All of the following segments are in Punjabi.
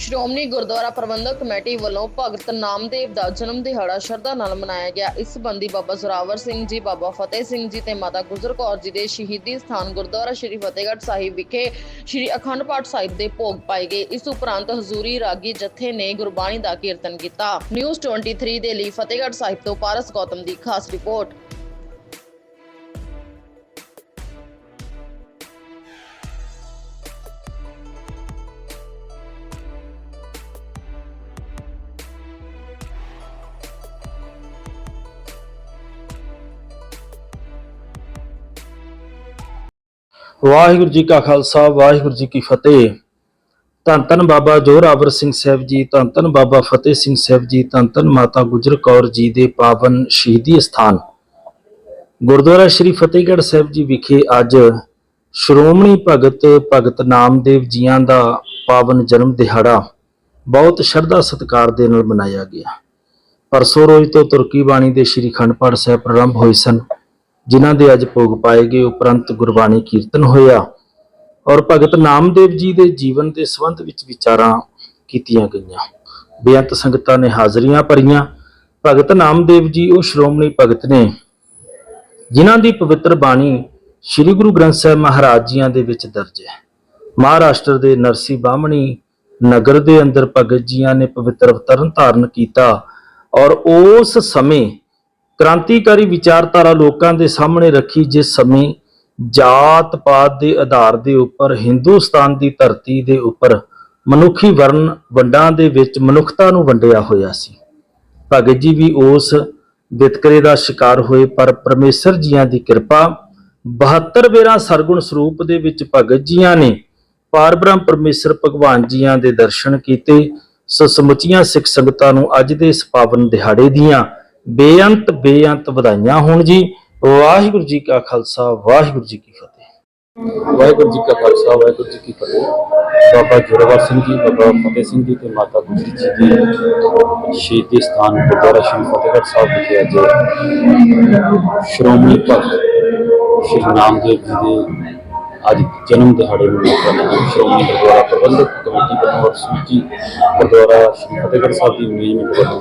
ਸ਼੍ਰੋਮਣੀ ਗੁਰਦੁਆਰਾ ਪ੍ਰਬੰਧਕ ਕਮੇਟੀ ਵੱਲੋਂ ਭਗਤ ਨਾਮਦੇਵ ਦਾ ਜਨਮ ਦਿਹਾੜਾ ਸ਼ਰਧਾ ਨਾਲ ਮਨਾਇਆ ਗਿਆ। ਇਸ ਸੰਬੰਧੀ ਬਾਬਾ ਜ਼ੋਰਾਵਰ ਸਿੰਘ ਜੀ, ਬਾਬਾ ਫਤਿਹ ਸਿੰਘ ਜੀ ਤੇ ਮਾਤਾ ਗੁਜਰ ਕੌਰ ਜੀ ਦੇ ਸ਼ਹੀਦੀ ਸਥਾਨ ਗੁਰਦੁਆਰਾ ਸ਼੍ਰੀ ਫਤਿਹਗੜ੍ਹ ਸਾਹਿਬ ਵਿਖੇ ਸ਼੍ਰੀ ਅਖੰਡ ਪਾਠ ਸਾਹਿਬ ਦੇ ਭੋਗ ਪਾਏ ਗਏ। ਇਸ ਉਪਰੰਤ ਹਜ਼ੂਰੀ ਰਾਗੀ ਜਥੇ ਨੇ ਗੁਰਬਾਣੀ ਦਾ ਕੀਰਤਨ ਕੀਤਾ। ਨਿਊਜ਼ 23 ਦੇ ਲਈ ਫਤਿਹਗੜ੍ਹ ਸਾਹਿਬ ਤੋਂ ਪਾਰਸ ਗੌਤਮ ਦੀ ਖਾਸ ਰਿਪੋਰਟ। ਵਾਹਿਗੁਰੂ ਜੀ ਕਾ ਖਾਲਸਾ, ਵਾਹਿਗੁਰੂ ਜੀ ਕੀ ਫਤਿਹ। ਧੰਨ ਧੰਨ ਬਾਬਾ ਜੋਰਾਵਰ ਸਿੰਘ ਸਾਹਿਬ ਜੀ, ਧੰਨ ਧੰਨ ਬਾਬਾ ਫਤਿਹ ਸਿੰਘ ਸਾਹਿਬ ਜੀ, ਧੰਨ ਧੰਨ ਮਾਤਾ ਗੁਜਰ ਕੌਰ ਜੀ ਦੇ ਪਾਵਨ ਸ਼ਹੀਦੀ ਸਥਾਨ ਗੁਰਦੁਆਰਾ ਸ੍ਰੀ ਫਤਿਹਗੜ੍ਹ ਸਾਹਿਬ ਜੀ ਵਿਖੇ ਅੱਜ ਸ਼੍ਰੋਮਣੀ ਭਗਤ ਭਗਤ ਨਾਮਦੇਵ ਜੀਆਂ ਦਾ ਪਾਵਨ ਜਨਮ ਦਿਹਾੜਾ ਬਹੁਤ ਸ਼ਰਧਾ ਸਤਿਕਾਰ ਦੇ ਨਾਲ ਮਨਾਇਆ ਗਿਆ। ਪਰਸੋਂ ਰੋਜ਼ ਤੋਂ ਤੁਰਕੀ ਬਾਣੀ ਦੇ ਸ੍ਰੀ ਖੰਡ ਪਾਠ ਸਾਹਿਬ ਪ੍ਰਾਰੰਭ ਹੋਏ ਸਨ। ਜਿਨ੍ਹਾਂ ਦੇ ਅੱਜ ਭੋਗ ਪਾਏ ਗਏ ਉਪਰੰਤ ਗੁਰਬਾਣੀ ਕੀਰਤਨ ਹੋਇਆ ਔਰ ਭਗਤ ਨਾਮਦੇਵ ਜੀ ਦੇ ਜੀਵਨ ਦੇ ਸੰਬੰਧ ਵਿੱਚ ਵਿਚਾਰਾਂ ਕੀਤੀਆਂ ਗਈਆਂ। ਬੇਅੰਤ ਸੰਗਤਾਂ ਨੇ ਹਾਜ਼ਰੀਆਂ ਭਰੀਆਂ। ਭਗਤ ਨਾਮਦੇਵ ਜੀ, ਉਹ ਸ਼੍ਰੋਮਣੀ ਭਗਤ ਨੇ, ਜਿਨ੍ਹਾਂ ਦੀ ਪਵਿੱਤਰ ਬਾਣੀ ਸ੍ਰੀ ਗੁਰੂ ਗ੍ਰੰਥ ਸਾਹਿਬ ਮਹਾਰਾਜ ਜੀਆਂ ਦੇ ਵਿੱਚ ਦਰਜ ਹੈ। ਮਹਾਰਾਸ਼ਟਰ ਦੇ ਨਰਸੀ ਬਾਹਮਣੀ ਨਗਰ ਦੇ ਅੰਦਰ ਭਗਤ ਜੀਆਂ ਨੇ ਪਵਿੱਤਰ ਅਵਤਰਨ ਧਾਰਨ ਕੀਤਾ ਔਰ ਉਸ ਸਮੇਂ ਕ੍ਰਾਂਤੀਕਾਰੀ ਵਿਚਾਰਧਾਰਾ ਲੋਕਾਂ ਦੇ ਸਾਹਮਣੇ ਰੱਖੀ ਜਿਸ ਸਮੇਂ ਜਾਤ ਪਾਤ ਦੇ ਆਧਾਰ ਦੇ ਉੱਪਰ, ਹਿੰਦੁਸਤਾਨ ਦੀ ਧਰਤੀ ਦੇ ਉੱਪਰ ਮਨੁੱਖੀ ਵਰਨ ਵੰਡਾਂ ਦੇ ਵਿੱਚ ਮਨੁੱਖਤਾ ਨੂੰ ਵੰਡਿਆ ਹੋਇਆ ਸੀ। ਭਗਤ ਜੀ ਵੀ ਉਸ ਵਿਤਕਰੇ ਦਾ ਸ਼ਿਕਾਰ ਹੋਏ, ਪਰ ਪਰਮੇਸ਼ਰ ਜੀਆਂ ਦੀ ਕਿਰਪਾ 72 ਵੇਰਾ ਸਰਗੁਣ ਸਰੂਪ ਦੇ ਵਿੱਚ ਭਗਤ ਜੀਆਂ ਨੇ ਪਾਰਬ੍ਰਹਮ ਪਰਮੇਸ਼ਰ ਭਗਵਾਨ ਜੀਆਂ ਦੇ ਦਰਸ਼ਨ ਕੀਤੇ। ਸੋ ਸਮੁੱਚੀਆਂ ਸਿੱਖ ਸੰਗਤਾਂ ਨੂੰ ਅੱਜ ਦੇ ਇਸ ਪਾਵਨ ਦਿਹਾੜੇ ਦੀਆਂ ਬੇਅੰਤ ਬੇਅੰਤ ਵਧਾਈਆਂ ਹੋਣ ਜੀ। ਵਾਹਿਗੁਰੂ ਜੀ ਕਾ ਖਾਲਸਾ, ਵਾਹਿਗੁਰੂ ਜੀ ਕੀ ਫਤਿਹ। ਵਾਹਿਗੁਰੂ ਜੀ ਕਾ ਖਾਲਸਾ, ਵਾਹਿਗੁਰੂ ਜੀ ਕੀ ਫਤਿਹ। ਬਾਬਾ ਜੋਰਾਵਰ ਸਿੰਘ ਜੀ, ਬਾਬਾ ਫਤਿਹ ਸਿੰਘ ਜੀ ਤੇ ਮਾਤਾ ਗੁਜਰੀ ਜੀ ਦੀ ਸ਼ਹੀਦੀ ਸਥਾਨ ਗੁਰਦੁਆਰਾ ਸ਼੍ਰੀ ਫਤਿਹਗੜ੍ਹ ਸਾਹਿਬ ਵਿਖੇ ਅੱਜ ਸ਼੍ਰੋਮਣੀ ਭਗਤ ਸ਼੍ਰੀ ਨਾਮਦੇਵ ਜੀ ਦੇ ਅੱਜ ਜਨਮ ਦਿਹਾੜੇ ਨੂੰ ਮੌਕਾ ਮਿਲਿਆ ਸ਼੍ਰੋਮਣੀ ਗੁਰਦੁਆਰਾ ਪ੍ਰਬੰਧਕ ਕਮੇਟੀ ਵੱਲੋਂ ਔਰ ਗੁਰਦੁਆਰਾ ਸ਼੍ਰੀ ਫਤਿਹਗੜ੍ਹ ਸਾਹਿਬ ਦੀ ਮੈਨੇਜਮੈਂਟ ਵੱਲੋਂ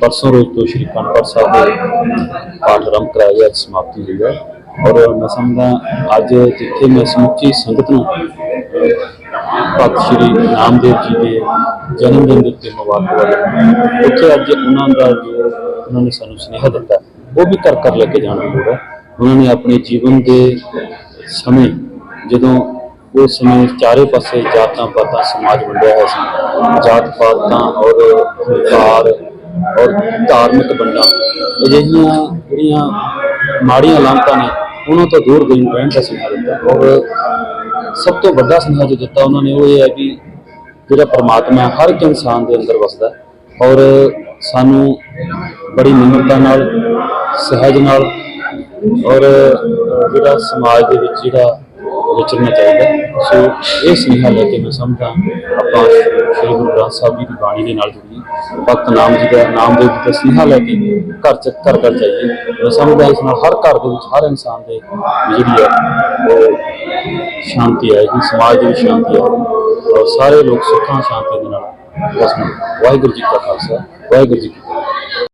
ਪਰਸੋਂ ਰੋਜ਼ ਤੋਂ ਸ਼੍ਰੀ ਕਾਨਪੁਰ ਸਾਹਿਬ ਦੇ ਪਾਠ ਆਰੰਭ ਕਰਾਇਆ ਗਿਆ, ਅੱਜ ਸਮਾਪਤੀ ਹੋਈ ਹੈ। ਔਰ ਮੈਂ ਸਮਝਦਾ ਅੱਜ ਜਿੱਥੇ ਮੈਂ ਸਮੁੱਚੀ ਸੰਗਤ ਨੂੰ ਭਗਤ ਸ਼੍ਰੀ ਨਾਮਦੇਵ ਜੀ ਦੇ ਜਨਮ ਦਿਨ ਦੇ ਉੱਤੇ ਮੁਬਾਰਕਬਾਦ ਉੱਥੇ ਅੱਜ ਉਹਨਾਂ ਦਾ ਜੋ ਉਹਨਾਂ ਨੇ ਸਾਨੂੰ ਸੁਨੇਹਾ ਦਿੱਤਾ, ਉਹ ਵੀ ਕਰ ਕਰ ਲੈ ਕੇ ਜਾਣਾ ਲੋੜ ਉਹਨਾਂ ਨੇ ਆਪਣੇ ਜੀਵਨ ਦੇ ਸਮੇਂ, ਜਦੋਂ ਉਸ ਸਮੇਂ ਚਾਰੇ ਪਾਸੇ ਜਾਤਾਂ ਪਾਤਾਂ ਸਮਾਜ ਵੰਡਿਆ ਹੋਇਆ ਸੀ ਜਾਤ ਪਾਤਾਂ ਔਰ ਹੰਕਾਰ ਔਰ ਧਾਰਮਿਕ ਵੰਡਾਂ। ਅਜਿਹੀਆਂ ਜਿਹੜੀਆਂ ਮਾੜੀਆਂ ਲਾਮਤਾਂ ਨੇ, ਉਹਨਾਂ ਤੋਂ ਦੂਰ ਗਈ ਰਹਿਣ ਦਾ ਸੁਨੇਹਾ ਦਿੱਤਾ। ਔਰ ਸਭ ਤੋਂ ਵੱਡਾ ਸੁਨੇਹਾ ਜੋ ਦਿੱਤਾ ਉਹਨਾਂ ਨੇ, ਉਹ ਇਹ ਹੈ ਕਿ ਜਿਹੜਾ ਪਰਮਾਤਮਾ ਹਰ ਇੱਕ ਇਨਸਾਨ ਦੇ ਅੰਦਰ ਵਸਦਾ ਔਰ ਸਾਨੂੰ ਬੜੀ ਨਿਮਰਤਾ ਨਾਲ, ਸਹਿਜ ਨਾਲ ਔਰ ਜਿਹੜਾ ਸਮਾਜ ਦੇ ਵਿੱਚ ਜਿਹੜਾ ਵਿਚਰਨਾ ਚਾਹੀਦਾ ਸੋ ਇਹ ਸੁਨੇਹਾ ਲੈ ਕੇ ਮੈਂ ਸਮਝਦਾ ਆਪਾਂ ਸ਼੍ਰੀ ਗੁਰੂ ਗ੍ਰੰਥ ਸਾਹਿਬ ਜੀ ਦੀ ਬਾਣੀ ਦੇ ਨਾਲ ਜੁੜੀਏ। ਭਗਤ ਨਾਮ ਜੀ ਦਾ ਨਾਮ ਦੇ ਵਿੱਚ ਸੁਨੇਹਾ ਲੈ ਕੇ ਘਰ ਚ ਘਰ ਘਰ ਜਾਈਏ। ਮੈਂ ਸਮਝਦਾ ਇਸ ਨਾਲ ਹਰ ਘਰ ਦੇ ਵਿੱਚ ਹਰ ਇਨਸਾਨ ਦੇ ਜਿਹੜੀ ਹੈ ਉਹ ਸ਼ਾਂਤੀ ਆਏਗੀ, ਸਮਾਜ ਦੇ ਵਿੱਚ ਸ਼ਾਂਤੀ ਆਏਗੀ ਔਰ ਸਾਰੇ ਲੋਕ ਸੁੱਖਾਂ ਸ਼ਾਂਤੀ ਦੇ ਨਾਲ ਵਸਣ ਵਾਹਿਗੁਰੂ ਜੀ ਕਾ ਖਾਲਸਾ, ਵਾਹਿਗੁਰੂ ਜੀ